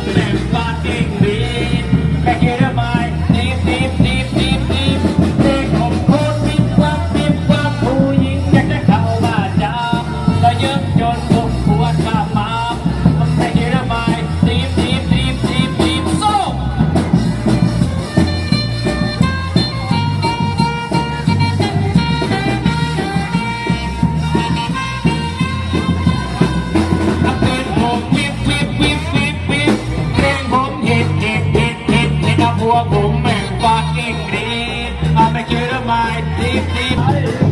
and fucking beat. Make it I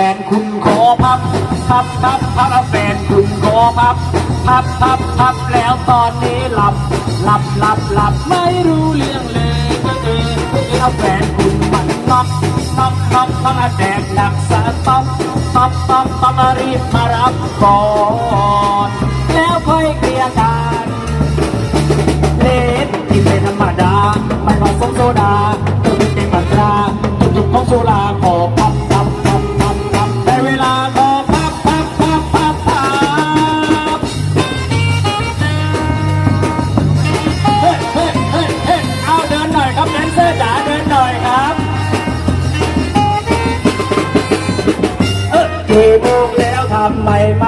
แฟนคุณขอพับ พับพับพับแฟนคุณขอพับ พับพับพับแล้วตอนนี้หลับ หลับหลับหลับไม่รู้เรื่องเลยก็เออเอาแฟนคุณมันน็อกน็อกน็อกน็อกแดกหนักสะต๊อกต๊อกต๊อกต๊อกรีบมารับก่อน แล้วค่อยเคลียร์กันำไมไม่ก